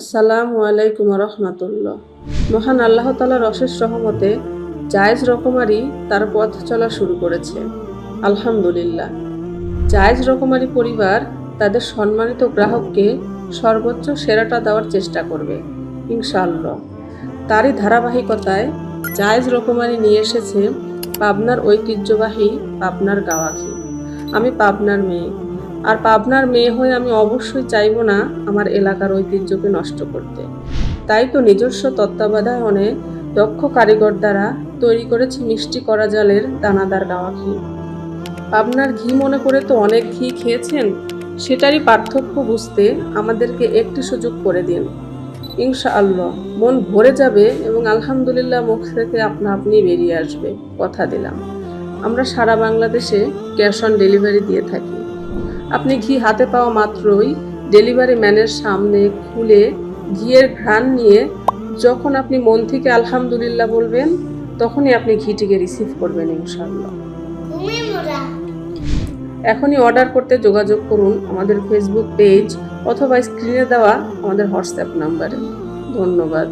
আসসালামু আলাইকুম রহমতুল্লাহ। মহান আল্লাহ তালার অশেষ রহমতে জায়েজ রকমারি তার পথ চলা শুরু করেছে। আলহামদুলিল্লাহ। জায়েজ রকমারি পরিবার তাদের সম্মানিত গ্রাহককে সর্বোচ্চ সেরাটা দেওয়ার চেষ্টা করবে, ইনশাআল্লাহ। তারই ধারাবাহিকতায় জায়েজ রকমারি নিয়ে এসেছে পাবনার ঐতিহ্যবাহী পাবনার গাওয়া ঘি আমি পাবনার মেয়ে। আর পাবনার মেয়ে হয়ে আমি অবশ্যই চাইব না আমার এলাকার ঐতিহ্যকে নষ্ট করতে। তাই তো নিজস্ব তত্ত্বাবধানে দক্ষ কারিগর দ্বারা তৈরি করেছি মিষ্টি করা জালের দানাদার গাওয়া ঘি। পাবনার ঘি মনে করে তো অনেক ঘি খেয়েছেন, সেটারই পার্থক্য বুঝতে আমাদেরকে একটি সুযোগ করে দিন। ইনশাআল্লাহ, মন ভরে যাবে এবং আলহামদুলিল্লাহ মুখ থেকে আপনা আপনি বেরিয়ে আসবে, কথা দিলাম। আমরা সারা বাংলাদেশে ক্যাশ অন ডেলিভারি দিয়ে থাকি। আপনি ঘি হাতে পাওয়া মাত্রই ডেলিভারি ম্যানের সামনে খুলে ঘিয়ের ঘ্রাণ নিয়ে যখন আপনি মন থেকে আলহামদুলিল্লাহ বলবেন তখনই আপনি ঘিটিকে রিসিভ করবেন ইনশাল্লাহ এখনই অর্ডার করতে যোগাযোগ করুন আমাদের ফেসবুক পেজ অথবা স্ক্রিনে দেওয়া আমাদের হোয়াটসঅ্যাপ নাম্বারে ধন্যবাদ।